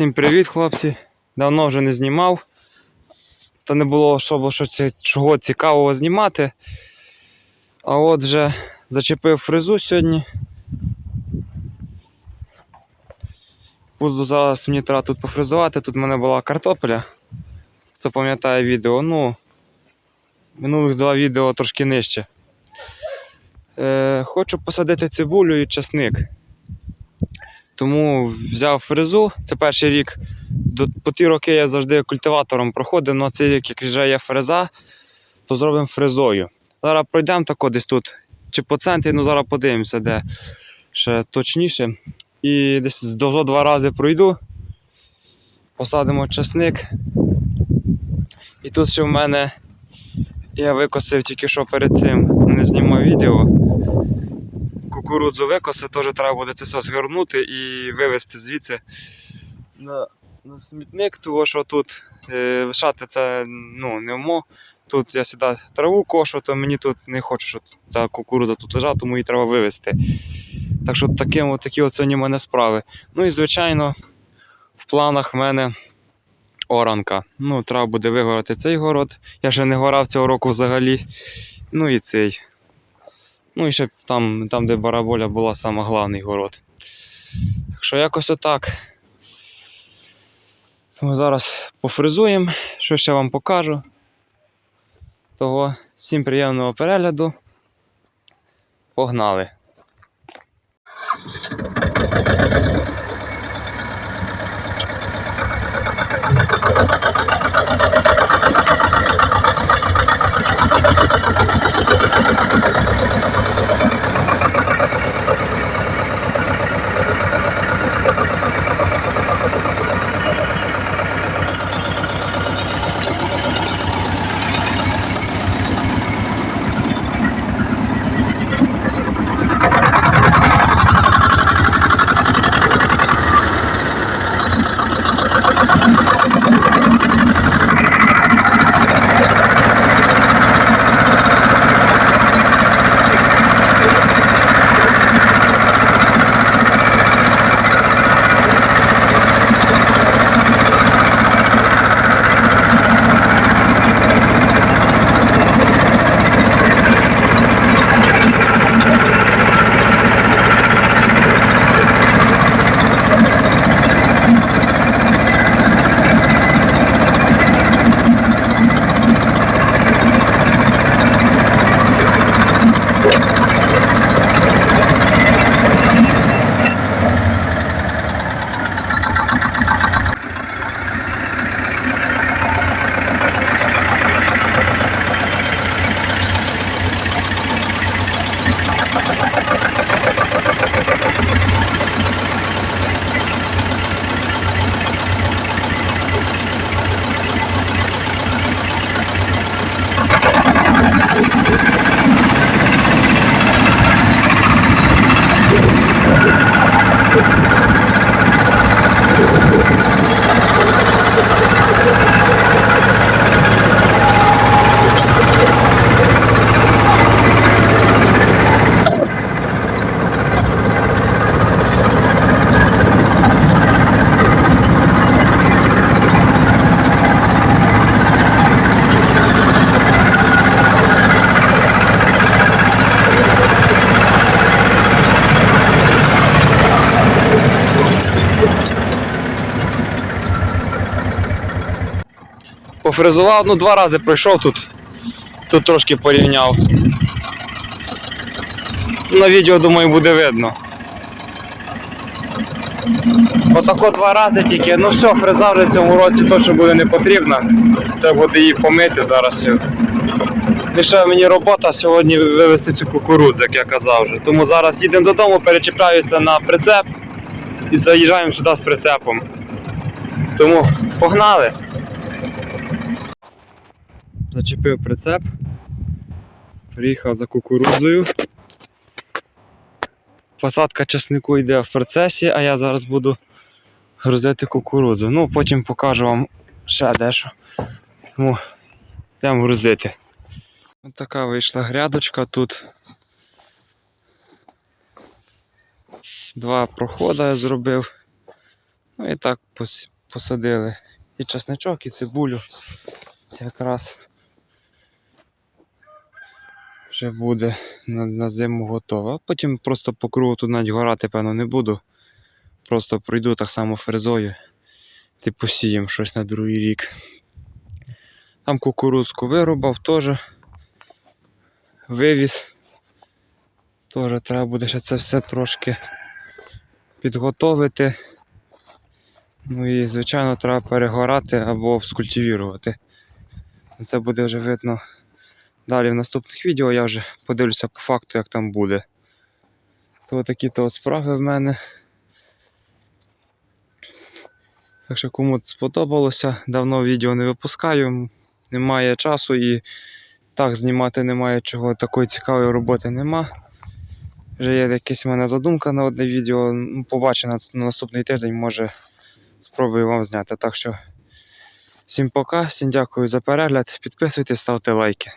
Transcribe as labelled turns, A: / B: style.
A: Всім привіт, хлопці. Давно вже не знімав. Та не було особо що це, чого цікавого знімати. А от вже зачепив фрезу сьогодні. Буду зараз мені треба тут пофрезувати. Тут в мене була картопля. Хто пам'ятає відео. Ну, минулих два відео трошки нижче. Е, хочу посадити цибулю і часник. Тому взяв фрезу. Це перший рік. По ті роки я завжди культиватором проходив, але цей рік, як вже є фреза, то зробимо фрезою. Зараз пройдемо тако десь тут, чи по центрі, ну зараз подивимося, де ще точніше. І десь до два рази пройду. Посадимо часник. І тут ще в мене я викосив тільки що перед цим, не знімав відео. Кукурудзу викосив, теж треба буде це все згорнути і вивезти звідси на, на смітник, тому що тут е, лишати це ну, не вмо. Тут я сюди траву кошу, то мені тут не хочу, щоб ця кукурудза тут лежала, тому її треба вивезти. Так що таким, такі от сьогодні мене справи. Ну і звичайно, в планах в мене оранка. Ну, треба буде вигорати цей город. Я ще не горав цього року взагалі. Ну і цей. Ну і ще там, там де бараболя була, саме головний город. Так що якось отак. Тому зараз пофризуємо, що ще вам покажу. Того всім приємного перегляду. Погнали! Пофрезував, ну два рази пройшов тут. Тут трошки порівняв. На відео, думаю, буде видно. Отако два рази тільки. Ну все, фреза вже в цьому році точно буде не потрібна. Треба буде її помити зараз. Лише мені робота сьогодні вивезти цю кукурудзу, як я казав вже. Тому зараз їдемо додому, перечіпляюся на прицеп і заїжджаємо сюди з прицепом. Тому погнали! Зачепив прицеп. Приїхав за кукурудзою. Посадка часнику йде в процесі, а я зараз буду грузити кукурудзу. Ну, потім покажу вам ще дещо. Тому йдемо грузити. Ось така вийшла грядочка тут. Два проходи я зробив. Ну і так посадили і чесничок, і цибулю. Якраз вже буде на, на зиму готово. А потім просто по кругу тут навіть горати, певно, не буду. Просто пройду так само фрезою. Ти посіємо щось на другий рік. Там кукурудзку вирубав теж. Вивіз. Теж треба буде ще це все трошки підготовити. Ну і, звичайно, треба перегорати або скультивірувати. Це буде вже видно далі в наступних відео. Я вже подивлюся по факту, як там буде. То такі то от справи в мене. Так що кому сподобалося, давно відео не випускаю, немає часу і так знімати немає чого, такої цікавої роботи нема. Вже є якась в мене задумка на одне відео. Ну, Побачу на, на наступний тиждень, може спробую вам зняти. Так що всім пока, всім дякую за перегляд. Підписуйтесь, ставте лайки.